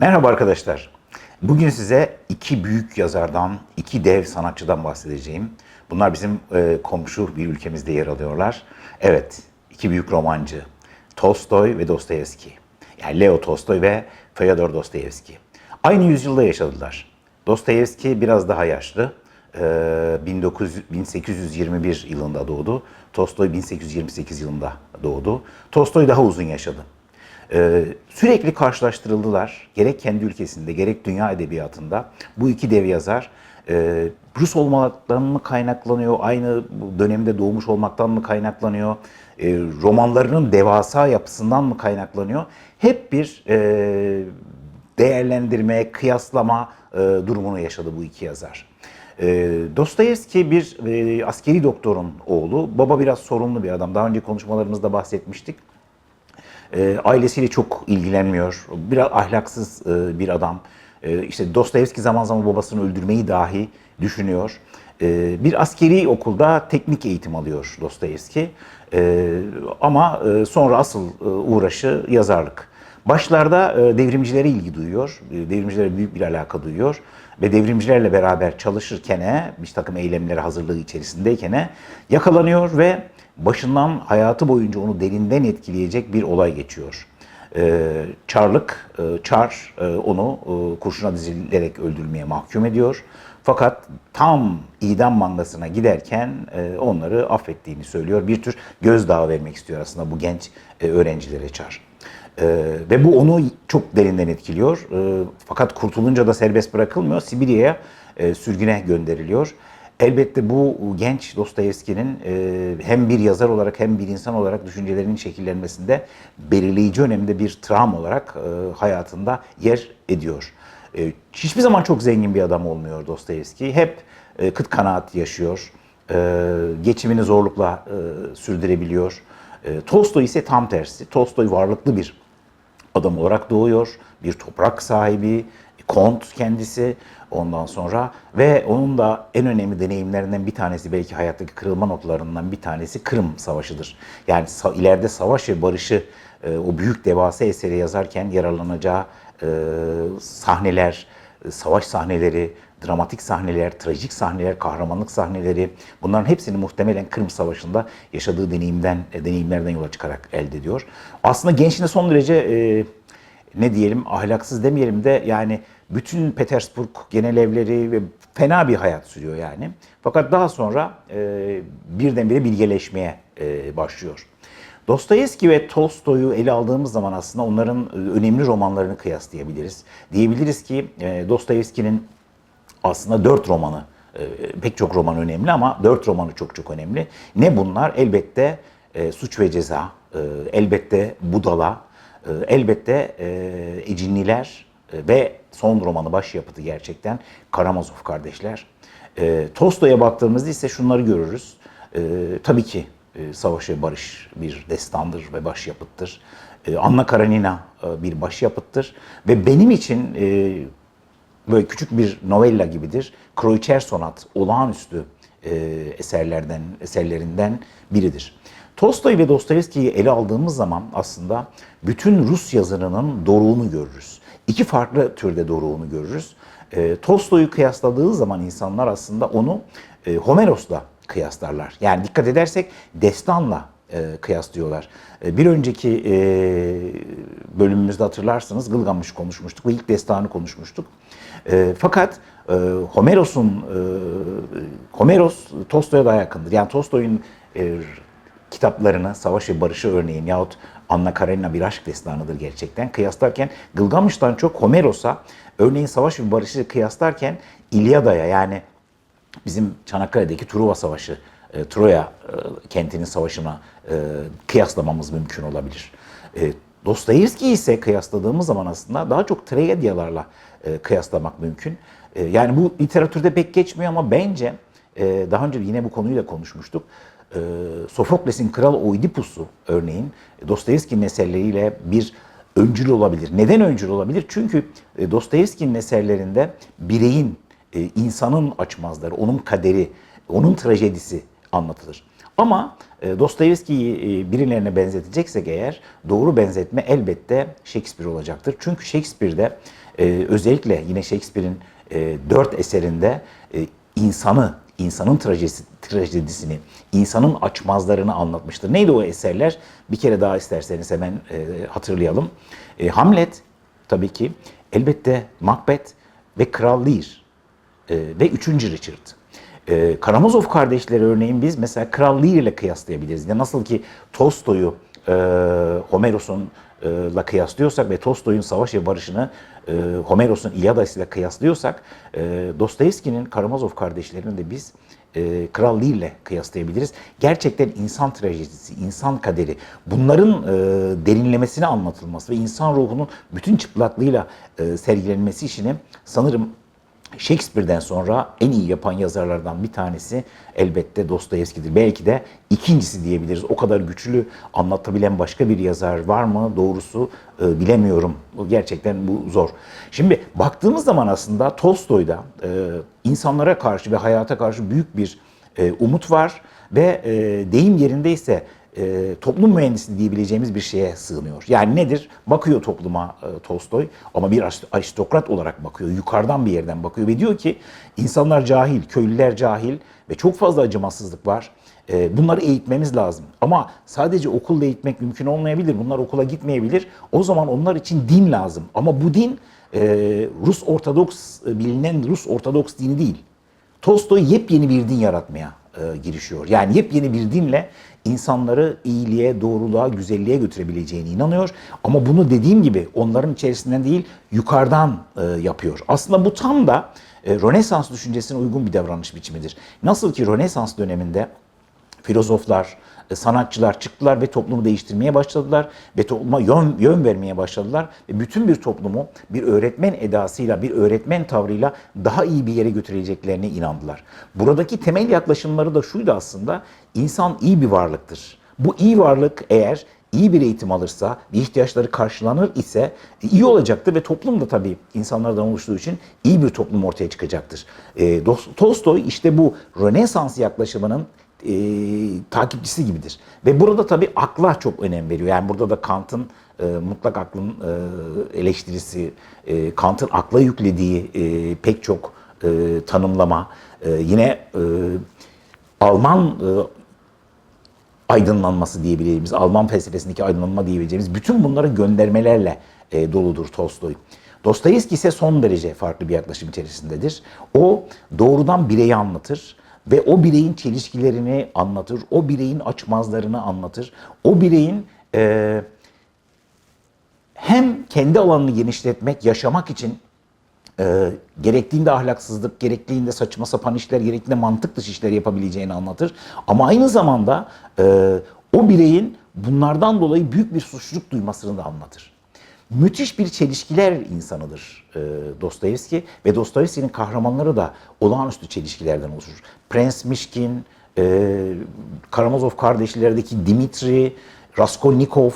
Merhaba arkadaşlar. Bugün size iki büyük yazardan, iki dev sanatçıdan bahsedeceğim. Bunlar bizim e, komşu bir ülkemizde yer alıyorlar. Evet, iki büyük romancı. Tolstoy ve Dostoyevski. Yani Leo Tolstoy ve Fyodor Dostoyevski. Aynı yüzyılda yaşadılar. Dostoyevski biraz daha yaşlı. E, 1900, 1821 yılında doğdu. Tolstoy 1828 yılında doğdu. Tolstoy daha uzun yaşadı. Ee, sürekli karşılaştırıldılar. Gerek kendi ülkesinde gerek dünya edebiyatında. Bu iki dev yazar e, Rus olmaktan mı kaynaklanıyor, aynı dönemde doğmuş olmaktan mı kaynaklanıyor, e, romanlarının devasa yapısından mı kaynaklanıyor? Hep bir e, değerlendirme, kıyaslama e, durumunu yaşadı bu iki yazar. E, Dostoyevski bir askeri doktorun oğlu. Baba biraz sorunlu bir adam. Daha önce konuşmalarımızda bahsetmiştik. E, ailesiyle çok ilgilenmiyor. Biraz ahlaksız e, bir adam. E, işte Dostoyevski zaman zaman babasını öldürmeyi dahi düşünüyor. E, bir askeri okulda teknik eğitim alıyor Dostoyevski. E, ama e, sonra asıl e, uğraşı yazarlık. Başlarda e, devrimcilere ilgi duyuyor. E, devrimcilere büyük bir alaka duyuyor. Ve devrimcilerle beraber çalışırken, bir takım eylemlere hazırlığı içerisindeyken yakalanıyor ve başından hayatı boyunca onu derinden etkileyecek bir olay geçiyor. Ee, Çarlık, e, Çar e, onu e, kurşuna dizilerek öldürmeye mahkum ediyor. Fakat tam idam mangasına giderken onları affettiğini söylüyor. Bir tür gözdağı vermek istiyor aslında bu genç öğrencilere Çar. Ee, ve bu onu çok derinden etkiliyor. Ee, fakat kurtulunca da serbest bırakılmıyor. Sibirya'ya sürgüne gönderiliyor. Elbette bu genç Dostoyevski'nin e, hem bir yazar olarak hem bir insan olarak düşüncelerinin şekillenmesinde belirleyici önemde bir travma olarak e, hayatında yer ediyor. E, hiçbir zaman çok zengin bir adam olmuyor Dostoyevski. Hep kıt kanaat yaşıyor. Geçimini zorlukla sürdürebiliyor. Tolstoy ise tam tersi. Tolstoy varlıklı bir adam olarak doğuyor. Bir toprak sahibi, kont kendisi ondan sonra ve onun da en önemli deneyimlerinden bir tanesi belki hayattaki kırılma noktalarından bir tanesi Kırım Savaşı'dır. Yani ileride savaş ve barışı e, o büyük devasa eseri yazarken yararlanacağı e, sahneler, e, savaş sahneleri, dramatik sahneler, trajik sahneler, kahramanlık sahneleri bunların hepsini muhtemelen Kırım Savaşı'nda yaşadığı deneyimden, deneyimlerden yola çıkarak elde ediyor. Aslında gençliğinde son derece ne diyelim ahlaksız demeyelim de yani bütün Petersburg genel evleri ve fena bir hayat sürüyor yani. Fakat daha sonra e, birdenbire bilgeleşmeye e, başlıyor. Dostoyevski ve Tolstoy'u ele aldığımız zaman aslında onların e, önemli romanlarını kıyaslayabiliriz. Diyebiliriz ki e, Dostoyevski'nin aslında dört romanı, e, pek çok roman önemli ama dört romanı çok çok önemli. Ne bunlar? Elbette Suç ve Ceza, elbette Budala, elbette Ecinliler ve son romanı başyapıtı gerçekten Karamazov kardeşler. E, Tolstoy'a baktığımızda ise şunları görürüz. E, tabii ki e, Savaş ve Barış bir destandır ve başyapıttır. E, Anna Karenina e, bir başyapıttır. Ve benim için e, böyle küçük bir novella gibidir. Kroiçer Sonat olağanüstü e, eserlerden eserlerinden biridir. Tolstoy ve Dostoyevski'yi ele aldığımız zaman aslında bütün Rus yazarının doruğunu görürüz. İki farklı türde doruğunu görürüz. E, Tolstoy'u kıyasladığı zaman insanlar aslında onu e, Homeros'la kıyaslarlar. Yani dikkat edersek destanla e, kıyaslıyorlar. E, bir önceki e, bölümümüzde hatırlarsınız Gılgamış konuşmuştuk ve ilk destanı konuşmuştuk. E, fakat e, Homeros'un e, Homeros Tolstoy'a daha yakındır. Yani Tolstoy'un e, kitaplarını Savaş ve Barış'ı örneğin yahut Anna Karenina bir aşk destanıdır gerçekten. Kıyaslarken Gılgamış'tan çok Homeros'a örneğin Savaş ve Barış'ı kıyaslarken İlyada'ya yani bizim Çanakkale'deki Truva Savaşı, e, Troya e, kentinin savaşına e, kıyaslamamız mümkün olabilir. E, Dostoyevski ise kıyasladığımız zaman aslında daha çok tragedyalarla e, kıyaslamak mümkün. E, yani bu literatürde pek geçmiyor ama bence e, daha önce yine bu konuyu da konuşmuştuk. E, Sofokles'in Kral Oidipus'u örneğin Dostoyevski'nin eserleriyle bir öncül olabilir. Neden öncül olabilir? Çünkü e, Dostoyevski'nin eserlerinde bireyin, e, insanın açmazları, onun kaderi, onun trajedisi anlatılır. Ama e, Dostoyevski'yi e, birilerine benzeteceksek eğer doğru benzetme elbette Shakespeare olacaktır. Çünkü Shakespeare'de e, özellikle yine Shakespeare'in e, dört eserinde e, insanı, insanın trajedisi, trajedisini, insanın açmazlarını anlatmıştır. Neydi o eserler? Bir kere daha isterseniz hemen e, hatırlayalım. E, Hamlet tabii ki, elbette Macbeth ve Kral Lear e, ve 3. Richard. E, Karamazov kardeşleri örneğin biz mesela Kral Lear ile kıyaslayabiliriz. Ya nasıl ki Tolstoy'u e, Homeros'un e, la kıyaslıyorsak ve Tolstoy'un Savaş ve Barış'ını e, Homeros'un İlyadası ile kıyaslıyorsak e, Dostoyevski'nin Karamazov kardeşlerini de biz e, Kral Lear ile kıyaslayabiliriz. Gerçekten insan trajedisi, insan kaderi, bunların e, derinlemesine anlatılması ve insan ruhunun bütün çıplaklığıyla e, sergilenmesi işini sanırım Shakespeare'den sonra en iyi yapan yazarlardan bir tanesi elbette Dostoyevski'dir. Belki de ikincisi diyebiliriz. O kadar güçlü anlatabilen başka bir yazar var mı? Doğrusu e, bilemiyorum. Gerçekten bu zor. Şimdi baktığımız zaman aslında Tolstoy'da e, insanlara karşı ve hayata karşı büyük bir e, umut var ve e, deyim yerindeyse e, toplum mühendisi diyebileceğimiz bir şeye sığınıyor. Yani nedir? Bakıyor topluma e, Tolstoy ama bir arist- aristokrat olarak bakıyor. Yukarıdan bir yerden bakıyor ve diyor ki insanlar cahil, köylüler cahil ve çok fazla acımasızlık var. E, bunları eğitmemiz lazım. Ama sadece okulla eğitmek mümkün olmayabilir. Bunlar okula gitmeyebilir. O zaman onlar için din lazım. Ama bu din e, Rus Ortodoks, e, bilinen Rus Ortodoks dini değil. Tolstoy yepyeni bir din yaratmaya e, girişiyor. Yani yepyeni bir dinle insanları iyiliğe, doğruluğa, güzelliğe götürebileceğine inanıyor. Ama bunu dediğim gibi onların içerisinden değil yukarıdan e, yapıyor. Aslında bu tam da e, Rönesans düşüncesine uygun bir davranış biçimidir. Nasıl ki Rönesans döneminde filozoflar, e, sanatçılar çıktılar ve toplumu değiştirmeye başladılar ve topluma yön, yön vermeye başladılar ve bütün bir toplumu bir öğretmen edasıyla, bir öğretmen tavrıyla daha iyi bir yere götüreceklerine inandılar. Buradaki temel yaklaşımları da şuydu aslında, insan iyi bir varlıktır. Bu iyi varlık eğer iyi bir eğitim alırsa, bir ihtiyaçları karşılanır ise iyi olacaktır ve toplum da tabii insanlardan oluştuğu için iyi bir toplum ortaya çıkacaktır. E, Tolstoy işte bu Rönesans yaklaşımının e, takipçisi gibidir. Ve burada tabii akla çok önem veriyor. Yani burada da Kant'ın e, mutlak aklın e, eleştirisi, e, Kant'ın akla yüklediği e, pek çok e, tanımlama, e, yine e, Alman e, aydınlanması diyebileceğimiz, Alman felsefesindeki aydınlanma diyebileceğimiz bütün bunları göndermelerle e, doludur Tolstoy. Dostoyevski ise son derece farklı bir yaklaşım içerisindedir. O doğrudan bireyi anlatır ve o bireyin çelişkilerini anlatır, o bireyin açmazlarını anlatır, o bireyin e, hem kendi alanını genişletmek, yaşamak için e, gerektiğinde ahlaksızlık, gerektiğinde saçma sapan işler, gerektiğinde mantık dışı işler yapabileceğini anlatır. Ama aynı zamanda e, o bireyin bunlardan dolayı büyük bir suçluluk duymasını da anlatır. Müthiş bir çelişkiler insanıdır e, Dostoyevski ve Dostoyevski'nin kahramanları da olağanüstü çelişkilerden oluşur. Prens Mişkin, e, Karamazov kardeşlerdeki Dimitri, Raskolnikov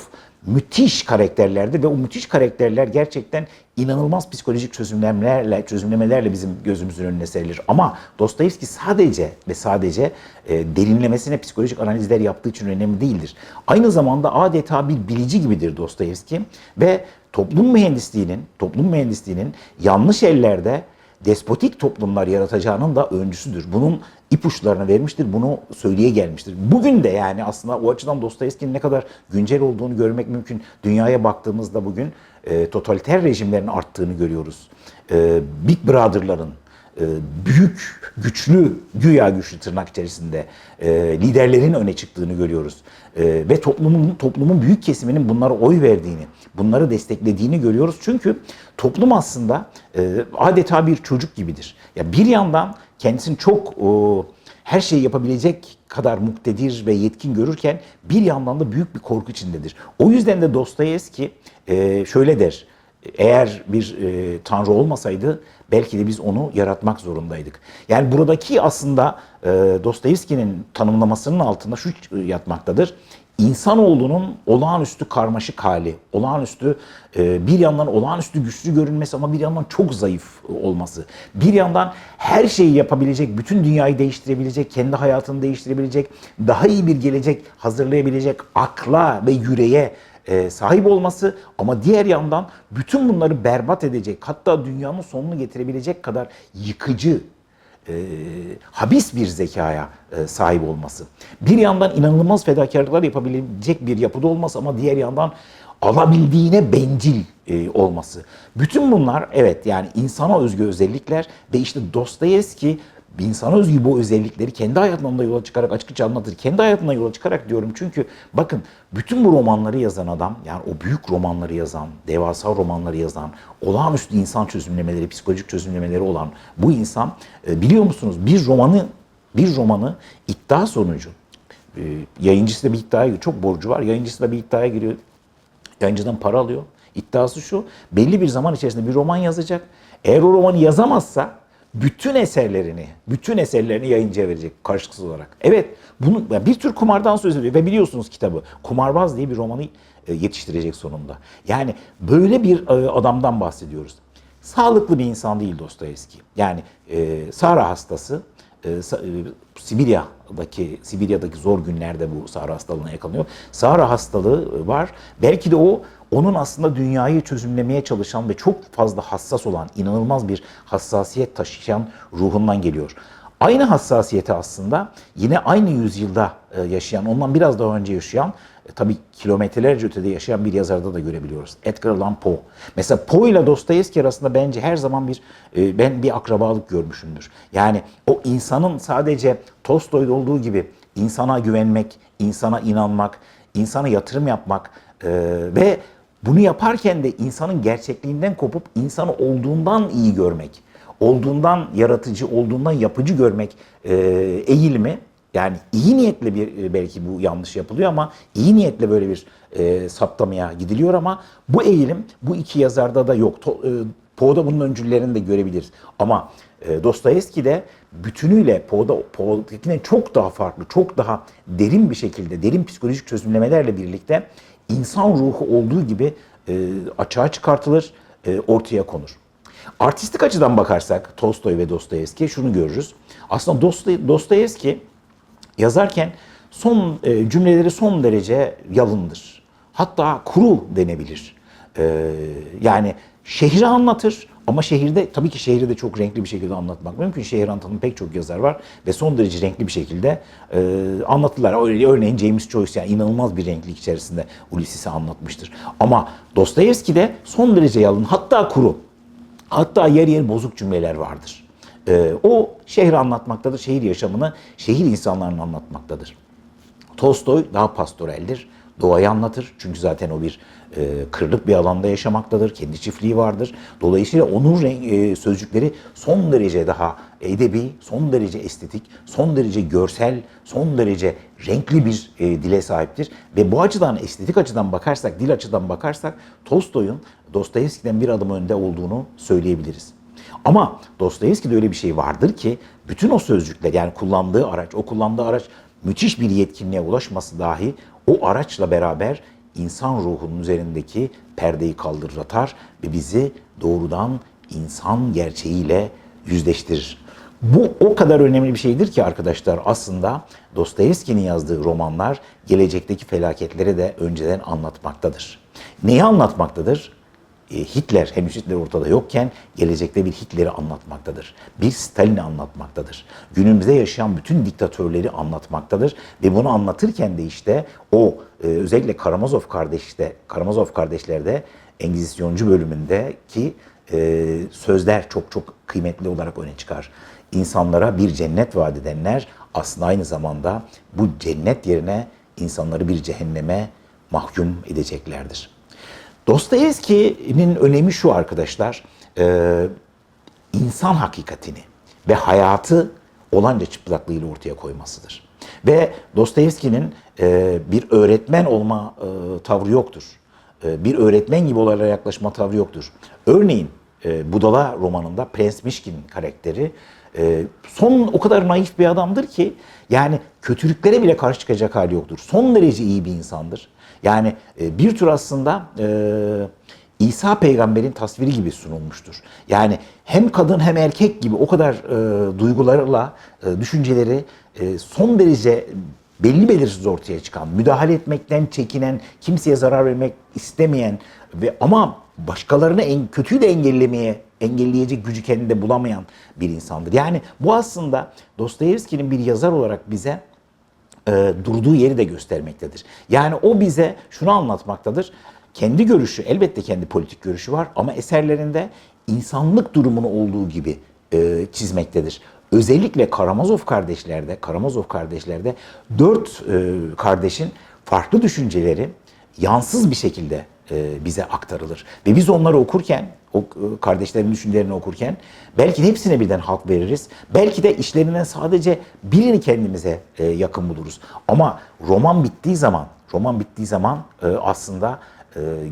müthiş karakterlerdi ve o müthiş karakterler gerçekten inanılmaz psikolojik çözümlemelerle çözümlemelerle bizim gözümüzün önüne serilir. Ama Dostoyevski sadece ve sadece e, derinlemesine psikolojik analizler yaptığı için önemli değildir. Aynı zamanda adeta bir bilici gibidir Dostoyevski ve toplum mühendisliğinin toplum mühendisliğinin yanlış ellerde despotik toplumlar yaratacağının da öncüsüdür. Bunun ipuçlarını vermiştir, bunu söyleye gelmiştir. Bugün de yani aslında o açıdan Dostoyevski'nin ne kadar güncel olduğunu görmek mümkün. Dünyaya baktığımızda bugün e, totaliter rejimlerin arttığını görüyoruz. E, Big Brother'ların, büyük, güçlü, güya güçlü tırnak içerisinde e, liderlerin öne çıktığını görüyoruz. E, ve toplumun toplumun büyük kesiminin bunlara oy verdiğini, bunları desteklediğini görüyoruz. Çünkü toplum aslında e, adeta bir çocuk gibidir. Ya bir yandan kendisini çok her şeyi yapabilecek kadar muktedir ve yetkin görürken bir yandan da büyük bir korku içindedir. O yüzden de Dostoyevski e, şöyle der. Eğer bir e, tanrı olmasaydı belki de biz onu yaratmak zorundaydık. Yani buradaki aslında e, Dostoyevski'nin tanımlamasının altında şu yatmaktadır. insanoğlunun olağanüstü karmaşık hali, olağanüstü e, bir yandan olağanüstü güçlü görünmesi ama bir yandan çok zayıf olması, bir yandan her şeyi yapabilecek, bütün dünyayı değiştirebilecek, kendi hayatını değiştirebilecek, daha iyi bir gelecek hazırlayabilecek akla ve yüreğe e, sahip olması ama diğer yandan bütün bunları berbat edecek, hatta dünyanın sonunu getirebilecek kadar yıkıcı, e, habis bir zekaya e, sahip olması. Bir yandan inanılmaz fedakarlıklar yapabilecek bir yapıda olması ama diğer yandan alabildiğine bencil e, olması. Bütün bunlar evet yani insana özgü özellikler ve işte Dostoyevski insana özgü bu özellikleri kendi hayatından da yola çıkarak açıkça anlatır. Kendi hayatından yola çıkarak diyorum çünkü bakın bütün bu romanları yazan adam yani o büyük romanları yazan, devasa romanları yazan, olağanüstü insan çözümlemeleri, psikolojik çözümlemeleri olan bu insan e, biliyor musunuz bir romanı bir romanı iddia sonucu e, yayıncısı da bir iddiaya giriyor. Çok borcu var. Yayıncısı da bir iddiaya giriyor. Yayıncıdan para alıyor. İddiası şu. Belli bir zaman içerisinde bir roman yazacak. Eğer o romanı yazamazsa bütün eserlerini, bütün eserlerini yayıncıya verecek karşılıksız olarak. Evet, bunu yani bir tür kumardan söz ediyor ve biliyorsunuz kitabı. Kumarbaz diye bir romanı e, yetiştirecek sonunda. Yani böyle bir e, adamdan bahsediyoruz. Sağlıklı bir insan değil Dostoyevski. Yani e, Sara hastası, e, e, Sibirya'daki Sibirya'daki zor günlerde bu Sara hastalığına yakalanıyor. Sara hastalığı var. Belki de o onun aslında dünyayı çözümlemeye çalışan ve çok fazla hassas olan, inanılmaz bir hassasiyet taşıyan ruhundan geliyor. Aynı hassasiyeti aslında yine aynı yüzyılda e, yaşayan, ondan biraz daha önce yaşayan, e, tabii kilometrelerce ötede yaşayan bir yazarda da görebiliyoruz. Edgar Allan Poe. Mesela Poe ile Dostoyevski arasında bence her zaman bir e, ben bir akrabalık görmüşümdür. Yani o insanın sadece Tolstoy'da olduğu gibi insana güvenmek, insana inanmak, insana yatırım yapmak ve bunu yaparken de insanın gerçekliğinden kopup insanı olduğundan iyi görmek, olduğundan yaratıcı, olduğundan yapıcı görmek e, eğilimi yani iyi niyetle bir e, belki bu yanlış yapılıyor ama iyi niyetle böyle bir e, saptamaya gidiliyor ama bu eğilim bu iki yazarda da yok. To, e, Poe'da bunun öncüllerini de görebiliriz. Ama e, Dostoyevski de bütünüyle Poe'da Poe'dakinden çok daha farklı, çok daha derin bir şekilde, derin psikolojik çözümlemelerle birlikte insan ruhu olduğu gibi e, açığa çıkartılır, e, ortaya konur. Artistik açıdan bakarsak Tolstoy ve Dostoyevski şunu görürüz. Aslında Dostoy, Dostoyevski yazarken son e, cümleleri son derece yalındır. Hatta kuru denebilir. E, yani şehri anlatır ama şehirde tabii ki şehri de çok renkli bir şekilde anlatmak mümkün. Şehir anlatan pek çok yazar var ve son derece renkli bir şekilde e, anlatırlar. Öyle- Örneğin James Joyce yani inanılmaz bir renklik içerisinde Ulysses'i anlatmıştır. Ama Dostoyevski de son derece yalın hatta kuru. Hatta yer yer bozuk cümleler vardır. Ee, o şehri anlatmaktadır, şehir yaşamını, şehir insanlarını anlatmaktadır. Tolstoy daha pastoreldir, doğayı anlatır. Çünkü zaten o bir e, kırlık bir alanda yaşamaktadır, kendi çiftliği vardır. Dolayısıyla onun renk- e, sözcükleri son derece daha edebi, son derece estetik, son derece görsel, son derece renkli bir e, dile sahiptir. Ve bu açıdan, estetik açıdan bakarsak, dil açıdan bakarsak Tolstoy'un Dostoyevski'den bir adım önde olduğunu söyleyebiliriz. Ama Dostoyevski'de öyle bir şey vardır ki bütün o sözcükler yani kullandığı araç, o kullandığı araç müthiş bir yetkinliğe ulaşması dahi o araçla beraber insan ruhunun üzerindeki perdeyi kaldırır ve bizi doğrudan insan gerçeğiyle yüzleştirir. Bu o kadar önemli bir şeydir ki arkadaşlar aslında Dostoyevski'nin yazdığı romanlar gelecekteki felaketleri de önceden anlatmaktadır. Neyi anlatmaktadır? E, Hitler, henüz Hitler ortada yokken gelecekte bir Hitler'i anlatmaktadır. Bir Stalin'i anlatmaktadır. Günümüzde yaşayan bütün diktatörleri anlatmaktadır. Ve bunu anlatırken de işte o e, özellikle Karamazov kardeşte, Karamazov kardeşlerde Engizisyoncu bölümündeki e, sözler çok çok kıymetli olarak öne çıkar. İnsanlara bir cennet vaat edenler aslında aynı zamanda bu cennet yerine insanları bir cehenneme mahkum edeceklerdir. Dostoyevski'nin önemi şu arkadaşlar, e, insan hakikatini ve hayatı olanca çıplaklığıyla ortaya koymasıdır. Ve Dostoyevski'nin e, bir öğretmen olma e, tavrı yoktur. E, bir öğretmen gibi olarak yaklaşma tavrı yoktur. Örneğin e, Budala romanında Prens Mişkin karakteri e, son o kadar naif bir adamdır ki yani kötülüklere bile karşı çıkacak hali yoktur. Son derece iyi bir insandır. Yani e, bir tür aslında e, İsa peygamberin tasviri gibi sunulmuştur. Yani hem kadın hem erkek gibi o kadar e, duygularla e, düşünceleri e, son derece belli belirsiz ortaya çıkan, müdahale etmekten çekinen, kimseye zarar vermek istemeyen ve ama başkalarını en kötüyü de engellemeye engelleyecek gücü kendinde bulamayan bir insandır. Yani bu aslında Dostoyevski'nin bir yazar olarak bize e, durduğu yeri de göstermektedir. Yani o bize şunu anlatmaktadır. Kendi görüşü, elbette kendi politik görüşü var ama eserlerinde insanlık durumunu olduğu gibi e, çizmektedir. Özellikle Karamazov kardeşlerde, Karamazov kardeşlerde dört e, kardeşin farklı düşünceleri yansız bir şekilde e, bize aktarılır. Ve biz onları okurken, o e, kardeşlerin düşüncelerini okurken belki de hepsine birden hak veririz. Belki de işlerinden sadece birini kendimize e, yakın buluruz. Ama roman bittiği zaman, roman bittiği zaman e, aslında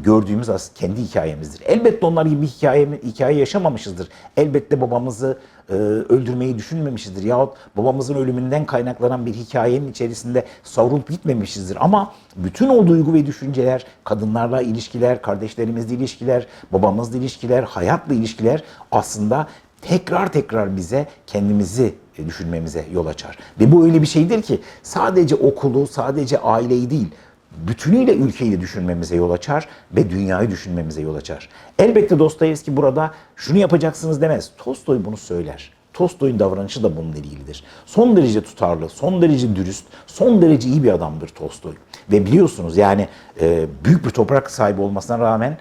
gördüğümüz as kendi hikayemizdir. Elbette onlar gibi bir hikaye, hikaye yaşamamışızdır. Elbette babamızı e, öldürmeyi düşünmemişizdir. Yahut babamızın ölümünden kaynaklanan bir hikayenin içerisinde savrulup gitmemişizdir. Ama bütün o duygu ve düşünceler, kadınlarla ilişkiler, kardeşlerimizle ilişkiler, babamızla ilişkiler, hayatla ilişkiler aslında tekrar tekrar bize kendimizi e, düşünmemize yol açar. Ve bu öyle bir şeydir ki sadece okulu, sadece aileyi değil, bütünüyle ülkeyi düşünmemize yol açar ve dünyayı düşünmemize yol açar. Elbette Dostoyevski burada şunu yapacaksınız demez. Tolstoy bunu söyler. Tolstoy'un davranışı da bununla ilgilidir. Son derece tutarlı, son derece dürüst, son derece iyi bir adamdır Tolstoy. Ve biliyorsunuz yani e, büyük bir toprak sahibi olmasına rağmen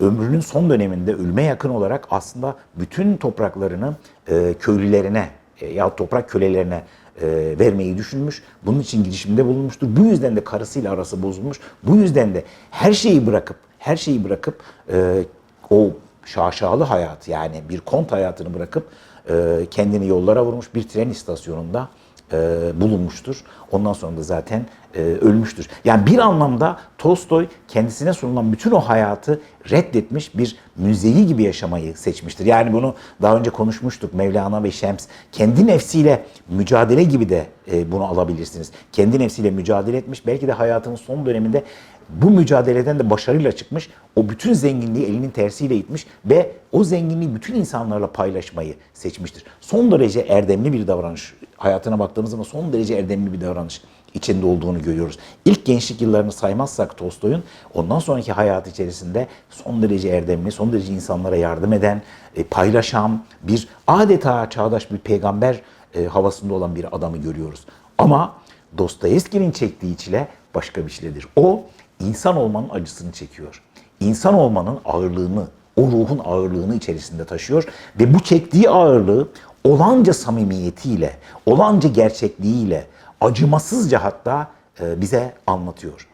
ömrünün son döneminde ölüme yakın olarak aslında bütün topraklarını e, köylülerine e, ya toprak kölelerine e, vermeyi düşünmüş. Bunun için girişimde bulunmuştur. Bu yüzden de karısıyla arası bozulmuş. Bu yüzden de her şeyi bırakıp her şeyi bırakıp e, o şaşalı hayat yani bir kont hayatını bırakıp e, kendini yollara vurmuş bir tren istasyonunda e, bulunmuştur. Ondan sonra da zaten e, ölmüştür. Yani bir anlamda Tolstoy kendisine sunulan bütün o hayatı reddetmiş bir müzeyi gibi yaşamayı seçmiştir. Yani bunu daha önce konuşmuştuk Mevlana ve Şems. Kendi nefsiyle mücadele gibi de e, bunu alabilirsiniz. Kendi nefsiyle mücadele etmiş. Belki de hayatının son döneminde bu mücadeleden de başarıyla çıkmış. O bütün zenginliği elinin tersiyle itmiş ve o zenginliği bütün insanlarla paylaşmayı seçmiştir. Son derece erdemli bir davranış. Hayatına baktığımız zaman son derece erdemli bir davranış içinde olduğunu görüyoruz. İlk gençlik yıllarını saymazsak Tolstoy'un ondan sonraki hayat içerisinde son derece erdemli, son derece insanlara yardım eden, e, paylaşan bir adeta çağdaş bir peygamber e, havasında olan bir adamı görüyoruz. Ama Dostoyevski'nin çektiği çile başka bir çiledir. O insan olmanın acısını çekiyor. İnsan olmanın ağırlığını, o ruhun ağırlığını içerisinde taşıyor ve bu çektiği ağırlığı olanca samimiyetiyle, olanca gerçekliğiyle, acımasızca hatta e, bize anlatıyor.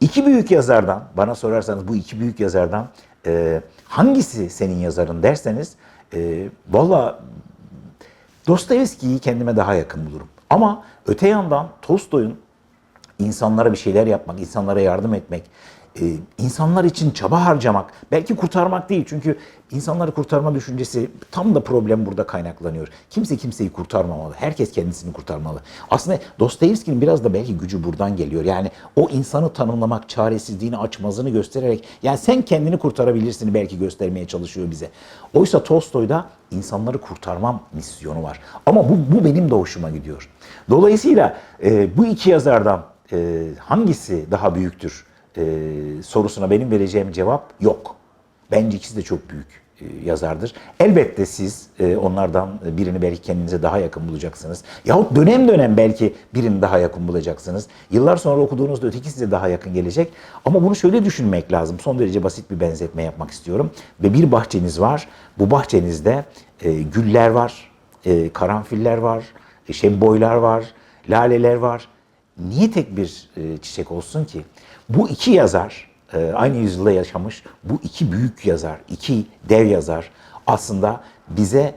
İki büyük yazardan, bana sorarsanız bu iki büyük yazardan e, hangisi senin yazarın derseniz, e, valla Dostoyevski'yi kendime daha yakın bulurum. Ama öte yandan Tolstoy'un insanlara bir şeyler yapmak, insanlara yardım etmek, e, insanlar için çaba harcamak, belki kurtarmak değil çünkü insanları kurtarma düşüncesi tam da problem burada kaynaklanıyor. Kimse kimseyi kurtarmamalı, herkes kendisini kurtarmalı. Aslında Dostoyevski'nin biraz da belki gücü buradan geliyor. Yani o insanı tanımlamak, çaresizliğini, açmazını göstererek, yani sen kendini kurtarabilirsin belki göstermeye çalışıyor bize. Oysa Tolstoy'da insanları kurtarmam misyonu var. Ama bu, bu benim de hoşuma gidiyor. Dolayısıyla e, bu iki yazardan e, hangisi daha büyüktür e, sorusuna benim vereceğim cevap yok. Bence ikisi de çok büyük e, yazardır. Elbette siz e, onlardan birini belki kendinize daha yakın bulacaksınız. Yahut dönem dönem belki birini daha yakın bulacaksınız. Yıllar sonra okuduğunuzda öteki size daha yakın gelecek. Ama bunu şöyle düşünmek lazım. Son derece basit bir benzetme yapmak istiyorum. Ve bir bahçeniz var. Bu bahçenizde e, güller var, karanfiller var, şemboylar var, laleler var. Niye tek bir çiçek olsun ki? Bu iki yazar, e, aynı yüzyılda yaşamış bu iki büyük yazar, iki dev yazar aslında bize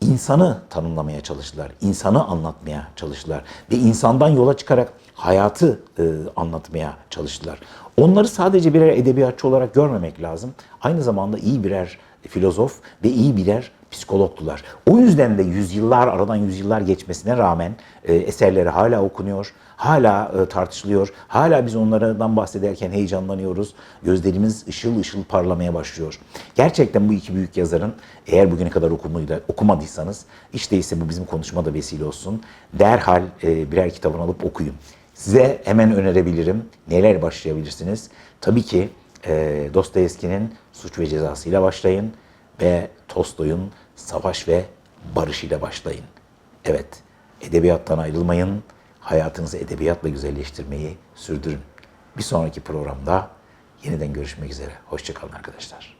insanı tanımlamaya çalıştılar, insanı anlatmaya çalıştılar ve insandan yola çıkarak hayatı e, anlatmaya çalıştılar. Onları sadece birer edebiyatçı olarak görmemek lazım. Aynı zamanda iyi birer filozof ve iyi birer psikologdular. O yüzden de yüzyıllar, aradan yüzyıllar geçmesine rağmen e, eserleri hala okunuyor, hala e, tartışılıyor, hala biz onlardan bahsederken heyecanlanıyoruz. Gözlerimiz ışıl ışıl parlamaya başlıyor. Gerçekten bu iki büyük yazarın eğer bugüne kadar okumuyla, okumadıysanız işte ise bu bizim konuşmada vesile olsun. Derhal e, birer kitabını alıp okuyun. Size hemen önerebilirim. Neler başlayabilirsiniz? Tabii ki e, Dostoyevski'nin Suç ve Cezası ile başlayın ve Tolstoy'un Savaş ve Barış ile başlayın. Evet, edebiyattan ayrılmayın. Hayatınızı edebiyatla güzelleştirmeyi sürdürün. Bir sonraki programda yeniden görüşmek üzere. Hoşçakalın arkadaşlar.